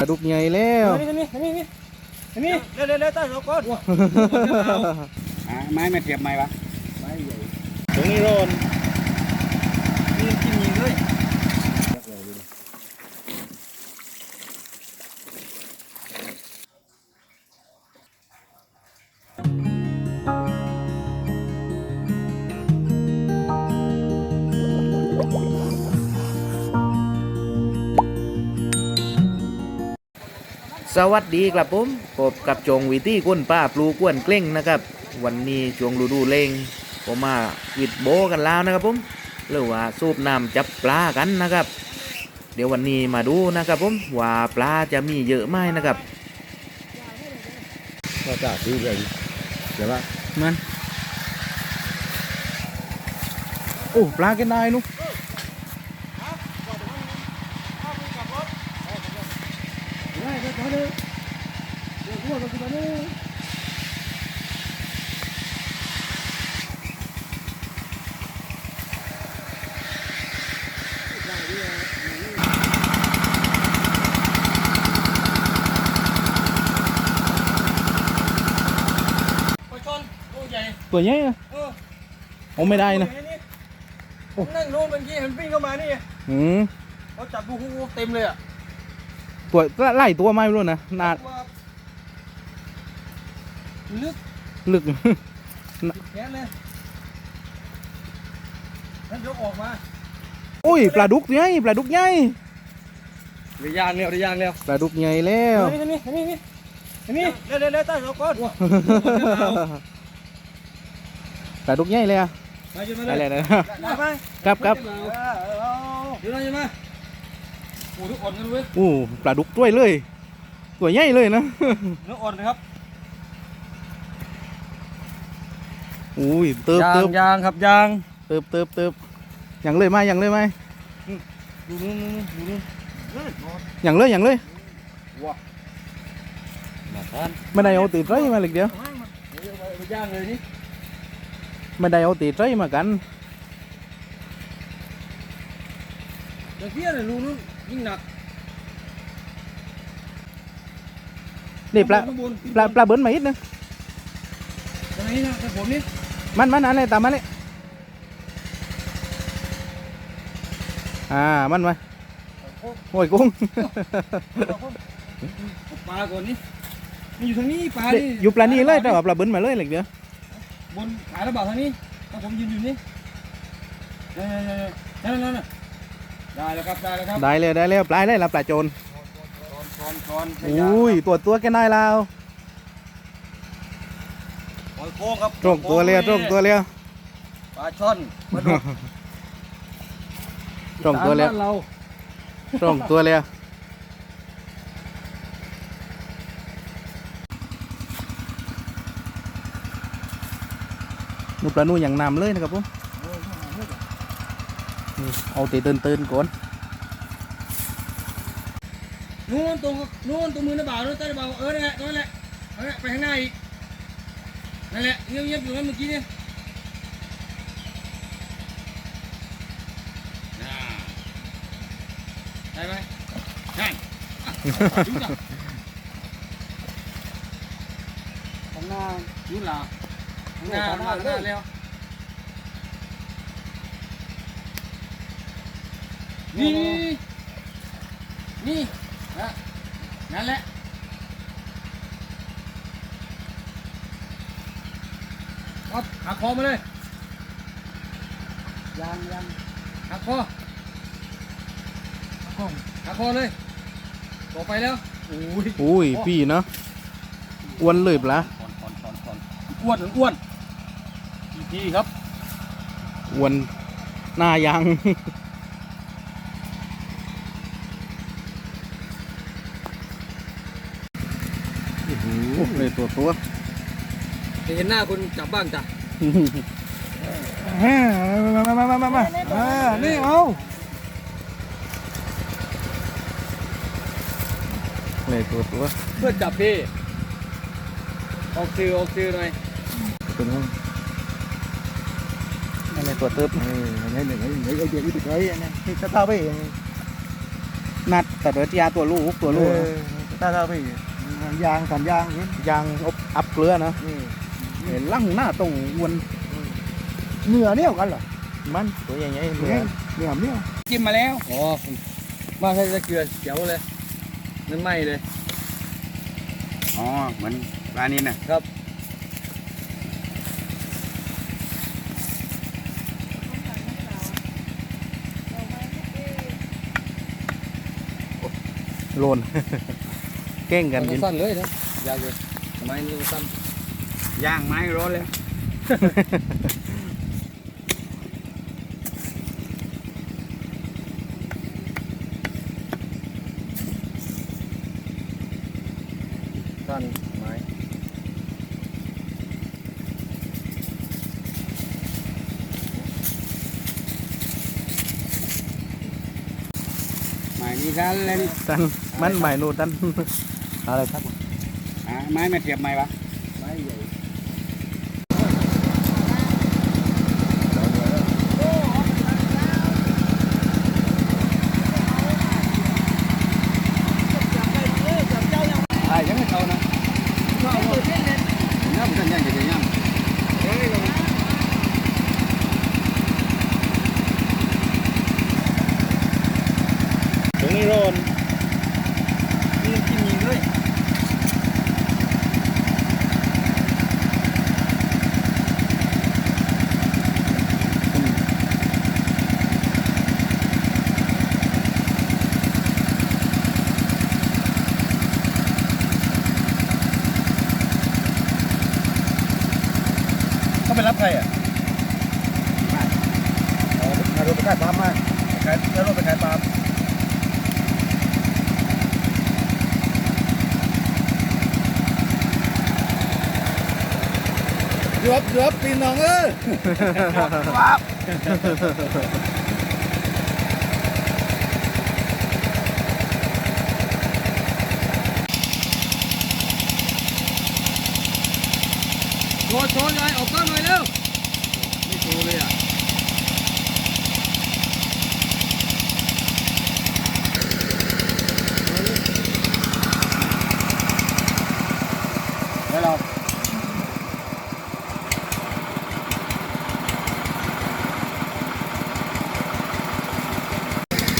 ปลาดุกใหญ่แล้วนี่นี่นี่นี่นี่เร็วเร็วเร็วใต้สองก้อนอะไม้ไม่เทียบไม้วะตรงนี้ร้อนนี่ สวัสดีครับผมพบกับจงวิตี้ก้นป้าปลูกก้วนเกล้งนะครับ วันนี้จวงฤดูเลงผมมาวิดโบกันแล้วนะครับผมหรือว่าสูบน้ำจับปลากันนะครับ เดี๋ยววันนี้มาดูนะครับผมว่าปลาจะมีเยอะไหมนะครับก็จะซื้อเลยเดี๋ยวว่ามันโอ้ปลากันได้นุ๊ก ปลาช่อนตัวใหญ่ตัวใหญ่อะเออโอ้ไม่ได้นะผมนั่งนู้นเมื่อกี้เห็นวิ่งเข้ามานี่อืมเขาจับดูหูเต็มเลยอะ ตัวไล่ตัวไม่รู้นะนาดว่าลึกลึกแขนเลยนั่นยกออกมาโอ้ยปลาดุกใหญ่ปลาดุกใหญ่เดี๋ยวยางเร็วเดี๋ยวยางเร็วปลาดุกใหญ่แล้วนี่นี่นี่นี่นี่เร็วเร็วเร็วใต้สองก้อนปลาดุกใหญ่เลยอะมาอยู่มาได้เลเลยยนะมาไปครับครับอยู่นะอยู่มา โอ้ทุกคนกันเว้ยโอ้ปลาดุกด้วยเลย ตัวใหญ่เลยนะเนื้ออ่อนนะครับอุ้ยเติบยาเติงบยางครับยางเติบเติบเติบอย่างเลยไหมอย่างเลยไหมดูนู่นดูนู่นอย่างเลยอย่างเลยมาทานไม่ได้เอาตีไรมาเลยเดียวไปย่างเลยนี่ไม่ได้เอาตีไรมากันเดี๋ยวเพี้ยเลยรูนู่น ยิ่งหนักนี่ปลาข้างบนปลาปลาเบิ้ลมาอีกนะตรงนี้นะแต่ผมนี่มันมันอะไรตามมาเลยอ่ามันมาโอ้ยกุ้งปลาก่อนนี่มันอยู่ทางนี้ปลาเด็กนี่อยู่ปลานี่เลยแต่ว่าปลาเบิ้ลมาเลยเลยเดียวบนขาระบาดทางนี้ถ้าผมยืนอยู่นี่นั่นนั่นนั่น ได้แล้วครับได้แล้วครับได้เลยได้เลยปลาเลยละปลาโจรช้อนช้อนอุ้ยตัวตัวแกนายแล้วหอยโค้งครับตรงตัวเรียวตรงตัวเรียวปลาช่อนปลาดุกตรงตัวเรียวบ้านเราตรงตัวเรียวนูปลานูอย่างนำเลยนะครับผมนี่ เอาตีตื่นตื่นๆก่อนนู่นตรงนู่นตรงมือระบาดนู่นใต้ระบาดเออนั่นแหละนั่นแหละนั่นแหละไปข้างหน้าอีกนั่นแหละเงียบเงียบอยู่นั่นเมื่อกี้เนี่ยได้ไหมนั่นยุ่งจังข้างหน้ายุ่งหล่ะข้างหน้าข้างหน้าเร็ว นี่นี่นะนั่นแหละเอาหักคอมาเลยยังยังหักคอหักคอหักคอเลยต่อไปแล้วโอ้ยอุ้ยพี่เนาะอ้วนเลยปลาถอนถอนถอนถอนอ้วนอ้วนทีทีครับอ้วนหน้ายาง โอ้โห เลยตัวตัวเห็นหน้าคนจับบ้างจ้ะมามามามามามาอ่านี่เอาเลยตัวตัวเพื่อจับพี่ออกซื้อออกซื้อหน่อยตัวนู้นนั่นเลยตัวเติบเออไหนไหนไหนไหนไอเดียอีกไหนอันนี้ที่จะเท่าไปเองนัดแต่โดยที่ยาตัวลูกตัวลูกถ้าถ้าพี่ ยางกันยางนี่ยางอบอับเกลือนะนี่เห็นลั่งหน้าตรงอวนเหนือเนี่ยกันเหรอมันตัวใหญ่ๆเหเหนืมืออนเหนือเนี่ยจิ้มมาแล้วอ๋อมาใช้ตะเกียบเขียวเลยนั่นไหมเลยอ๋อเหมือนปลานินน่ะโลน เก่งกันมักินสั้นเลยนะยาวเลยทำไมนี่มันสั้นย่างไม้ร้อนเลยสั้นไม้ไม้นี่กันเลยนี่ตันมันใหม่นูตัน อะไรครับอ่าไม้ไม่เทียบไม้ปะ ไม้ใหญ่ อ่ายังไม่เท่านะน้ำกันย่างจะย่าง ถึงนี่โลน นี่กินมีเลย เขา ไปรับใครอะอ๋อมารถไปขายปลามาขายแล้วรถไปขายปลาเกือบเกือบปีน้องเอ้ยโช ว์โชว์ยายออกก้อนหน่อยเร็ว ไม่โชว์เลยอะ แล้วเรา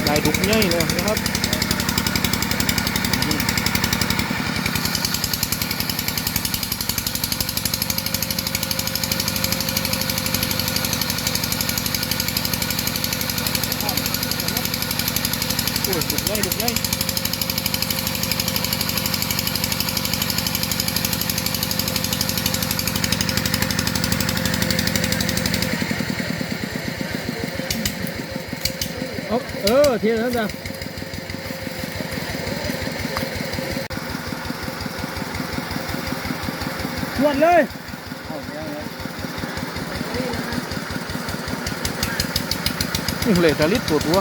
ลายดุกใหญ่เลยนะครับ โอ้ยดุกใหญ่ดุกใหญ่เอาเออเทียนนั้นจ้ะชวนเลย นี่เลยจะลิดตัวตัว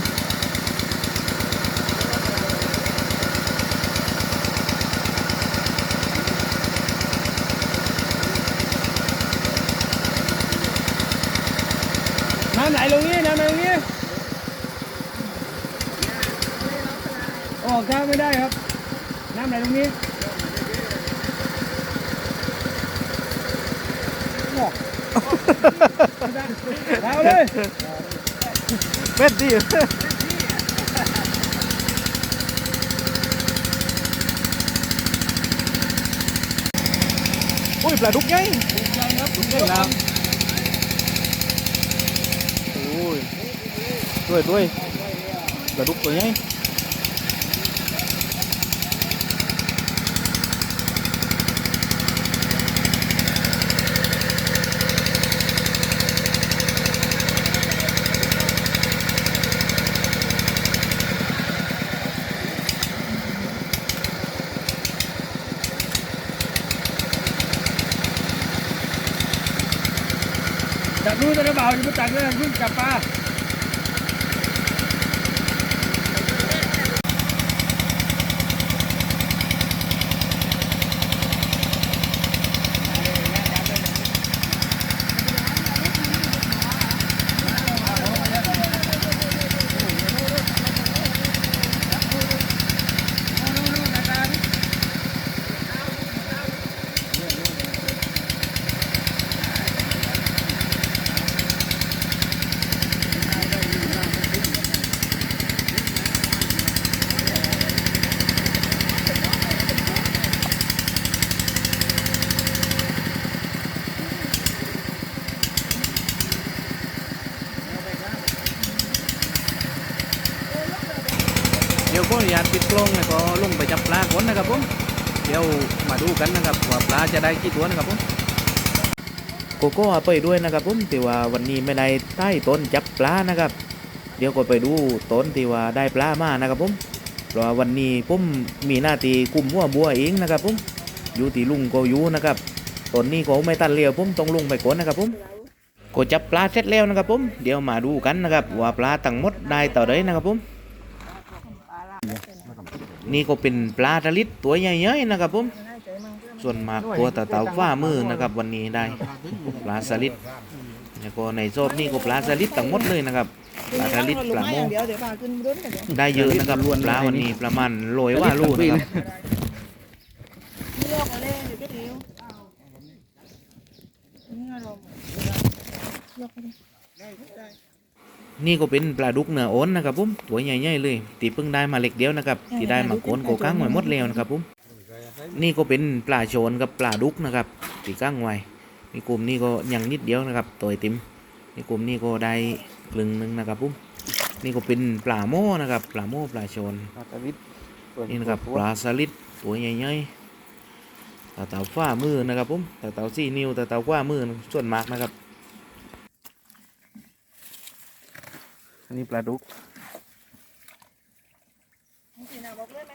น้ำไหลลงนี้น้ำไหลลงนี้ออกทางไม่ได้ครับ น้ำไหลลงนี้ เอาเลยเป็ดดิโอ้ยปลาดุกใหญ่ ถูกใจครับถูกใจครับ โอ้ยด้วยด้วยปลาดุกตัวใหญ่ จับรู้ จะได้เบาอยู่ไม่จับเลยขึ้นกลับมา ดี๋ยวก็อยากปิดกล้องแล้วก็ลงไปจับปลาก่อ นะครับผมเดี๋ยวมาดูกันนะครับว่าปลาจะได้กี่ตัวนะครับผมโกโก้ไปด้วยนะครับผมแต่ว่าวันนี้ไม่ได้ใต้ต้นจับปลานะครับ เดี๋ยวก็ไปดูต้นที่ว่าได้ปลามานะครับผมเพราะวันนี้ผมมีหน้าที่กุมหัวบัวเองนะครับผมอยู่ที่ลุงก็อยู่นะครับตอนนี้ก็ไม่ตันเลี้ยวผมต้องลุงไปก่อนนะครับผมก็จับปลาเสร็จแล้วนะครับผมเดี๋ยวมาดูกันนะครับว่าปลาตั้งหมดได้ต่อใดนะครับผม นี่ก็เป็นปลาทะลิดตัวใหญ่ๆนะครับผมส่วนมากตัวตะเต่าฝ้ามือนะครับ วันนี้ได้ปลาสลิดแล้วก็ในโซบนี่ก็ปลาสลิดทั้งหมดเลยนะครับปลาทะลิดปลาโมเดี๋ยวเดี๋ยวพาขึ้นรถกันเดี๋ยวได้เยอะนะครับปลาวันนี้ประมาณโรยว่าลูกนะครับนี่ลอกไรเดี๋ยวก็เดียว นี่อารมณ์ลอกไปดินี่ก็เป็นปลาดุกเนื้อโอนนะครับผมตัวใหญ่ๆเลยตีเพิ่งได้มาเล็กเดียวนะครับที่ได้มาโกนโกกั้งไว้หมดแล้วนะครับผมนี่ก็เป็นปลาโชนกับปลาดุกนะครับตีกั้งไว้นี่กลุ่มนี่ก็ยังนิดเดียวนะครับตัวไอติมนี่กลุ่มนี่ก็ได้ครึ่งหนึงนะครับผมนี่ก็เป็นปลาโม่นะครับปลาโม่ปลาโชนนี่นะครับปลาสลิดตัวใหญ่ๆตาเต่าฝ้ามือนะครับผมตาเต่าสี่นิ้วตาเต่าฝ้ามือส่วนมากนะครับ อันนี้ปลาดุกสีหน้าบอกเลยไหม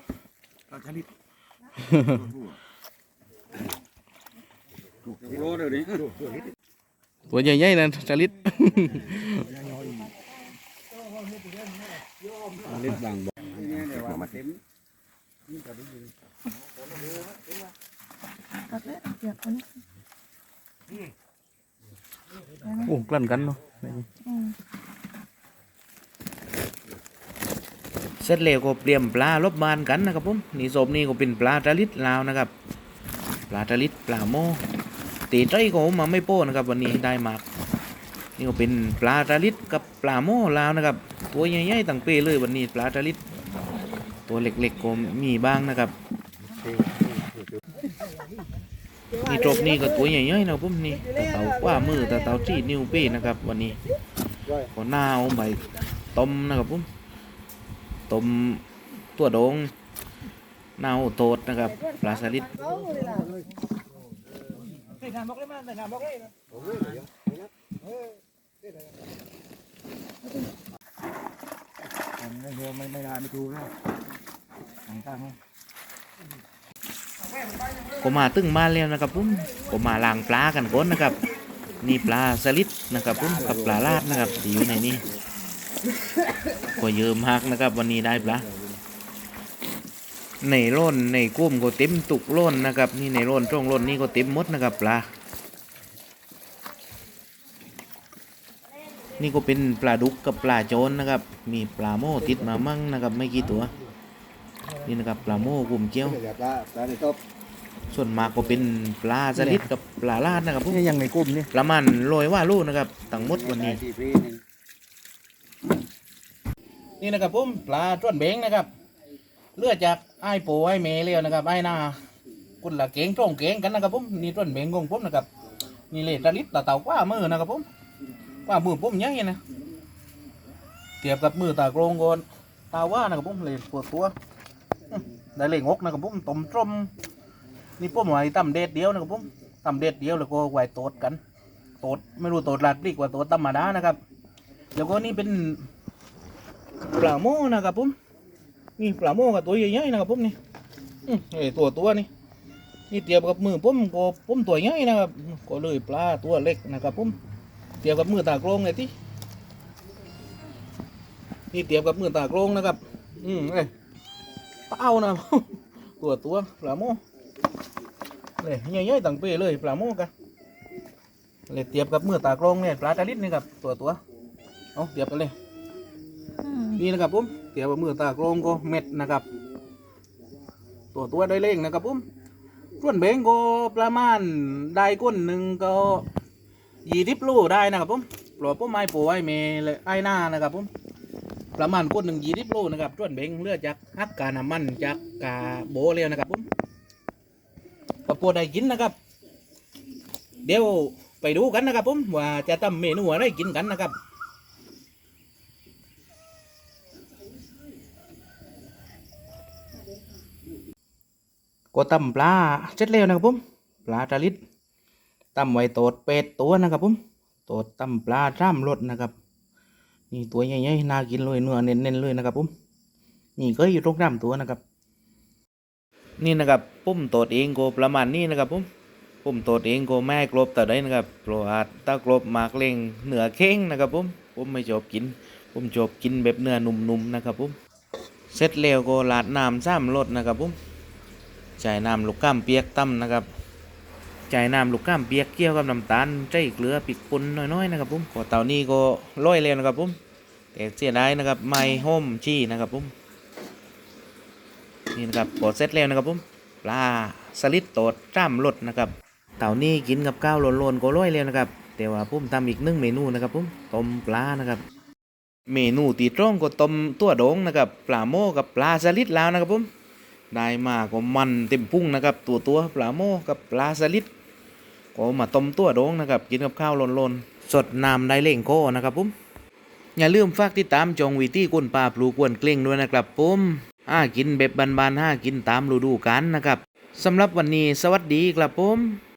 โลเดี๋ยวนี้ตัวใหญ่ๆนะสลิดเล็ดบางบ่เนี่ยเดี๋ยวว่ามาเต็มตัดเลยเดี๋ยวคนนี้โอ้กลั่นกันเนาะ อืม เสร็จแล้วก็เตรียมปลาลบบานกันนะครับผมนี่ศพนี่ก็เป็นปลาตะลิดลาวนะครับปลาตะลิดปลาโมตีใจก็ผมมาไม่โป้นะครับ วันนี้ได้มากนี่ก็เป็นปลาตะลิดกับปลาโมลาวนะครับ ตัวใหญ่ๆตั้งเป้เลยวันนี้ปลาตะลิดตัวเล็กๆก็มีบ้างนะครับนี่จบนี่ก็ตัวใหญ่ๆนะครับผมนี่ตะเต่าว่ามือตะเต่าที่นิ้วเป้นะครับ วันนี้ก็หน้าเอาไปต้มนะครับผม ต้มตัวโดงหน้าเอาโตดนะครับปลาสลิดใส่ถามบอกเลยมาใส่ถามบอกเลยไม่ไม่ได้ไม่ถูกแล้วต่างๆก็มาตึงบ้านแล้วนะครับผมก็มาล้างปลากันก่อนนะครับ นี่ปลาสลิดนะครับผมกับปลาลาดนะครับที่อยู่ในนี้ ก็เยอะมากนะครับ วันนี้ได้ปลาในร่นในกุ้มก็เต็มตุกร่นนะครับ นี่ในร่นช่องร่นนี่ก็เต็มหมดนะครับปลานี่ก็เป็นปลาดุกกับปลาโจนนะครับ มีปลาโม่ติดมามั่งนะครับ ไม่กี่ตัว นี่นะครับปลาโม่กลุ่มเกี้ยวเดี๋ยวปลาปลาในตบส่วนมากก็เป็นปลาสลิดกับปลาลาดนะครับผมนี่ยังในกลุ่มนี่ประมาณโรยว่าลูกนะครับทั้งหมดวันนี้ที่ปี นี่นะครับผมปลาจ้วนเบงนะครับ เลือดจากไอ้ายโปไอ้เมเลี้ยวนะครับไอ้หน้าคุณละเก่งตรงเก่งกันนะครับผมนี่จ้วนเบงของผมนะครับนี่เลยสลิดตาเต่าว่ามือนะครับผมว่ามือผมยังไงนะเทียบกับมือตากรงก่อนตาว่านะครับผมเลยปวดตัวได้เลยงกนะครับผมต้มต้มนี่ผมไว้ตำเด็ดเดียวนะครับผมตำเด็ดเดียวแล้วก็ไว้โตดกันโตดไม่รู้โตดลาดดีกว่าโตดธรรมดานะครับ แล้วก็นี่เป็นปลาโมนะครับผมนี่ปลาโมกับตัวใหญ่ๆนะครับผมนี่อืมไอ้ตัวตัวนี่นี่เทียบกับมือผมก็ผมตัวใหญ่นะครับก็เลยปลาตัวเล็กนะครับผมเทียบกับมือตากรงเลยที่นี่เทียบกับมือตากรงนะครับ อืมเอ้ยเต้านะตัวตัวปลาโมเลยใหญ่ๆต่างเปเลยปลาโมกันเลยเทียบกับมือตากรองเนี่ยปลาตะลิดนี่ครับตัวตัว เอาเทียบกันเลยอืมนี่นะครับผมเทียบกับมือตากรองก็เม็ดนะครับ ตัวตัวได้เล่งนะครับผมส่วนเบงก็ประมาณได้ก้นหนึ่งก็ยี่สิบโลได้นะครับผมปลอผมไม้ปูไอ้เมเลยไอ้หน้านะครับผมประมาณก้นหนึ่งยี่สิบโลนะครับส่วนเบงเลือดจากฮักกาน้ำมันจากกาโบเลียวนะครับผมก็ปวดได้กินนะครับ เดี๋ยวไปดูกันนะครับผมว่าจะทำเมนูอะไรกินกันนะครับ ก็ตำปลาเสร็จแล้วนะครับผมปลาตะลิดตำไว้โตดเป็ดตัวนะครับผมโตดตำปลาจ้ามรสนะครับนี่ตัวใหญ่ๆน่ากินเลยเนื้อเน้นๆเลยนะครับผมนี่ก็อยู่ตรงน้ำตัวนะครับ นี่นะครับปุ้มโตดเองก็ประมาณนี้นะครับผมปุ้มโตดเองก็ไม่กรบแต่ได้นะครับเพราะว่าถ้ากรบมากเล่งเนื้อเข่งนะครับผมผมไม่ชอบกินผมชอบกินแบบเนื้อนุ่มๆนะครับผมเสร็จแล้วก็ลาดน้ำซ้ำรสนะครับผม ใส่น้ำลูกก้ามเปียกตั้มนะครับใส่น้ำลูกก้ามเปียกเกี่ยวกับน้ำตาลใจเกลือปิกปุนน้อยๆนะครับผมก็เตานี้ก็ร้อยแล้วนะครับผมแต่เสียดายนะครับไม่ห่มชี้นะครับผมนี่นะครับกดเสร็จแล้วนะครับผมปลาสลิดโตดจ้ามรสนะครับ เต่านี้กินกับข้าวโลนๆก็ร้อยแล้วนะครับแต่ว่าผมทำอีกหนึ่งเมนูนะครับผมต้มปลานะครับ เมนูตีตรงก็ต้มตัวโดงนะครับปลาโม่กับปลาสลิดแล้วนะครับผม ได้มาก็มันเต็มพุ่งนะครับ ตัวตัวปลาโมกับปลาสลิดก็มาต้มตัวโดงนะครับ กินกับข้าวโลนๆสดน้ำได้เล่งโคนะครับผมอย่าลืมฝากติดตามจองวิตี้ก้นปลาปลูกวนเกล้งด้วยนะครับผมห้ากินแบบบานๆห้ากินตามฤดูกาลนะครับสำหรับวันนี้สวัสดีครับผม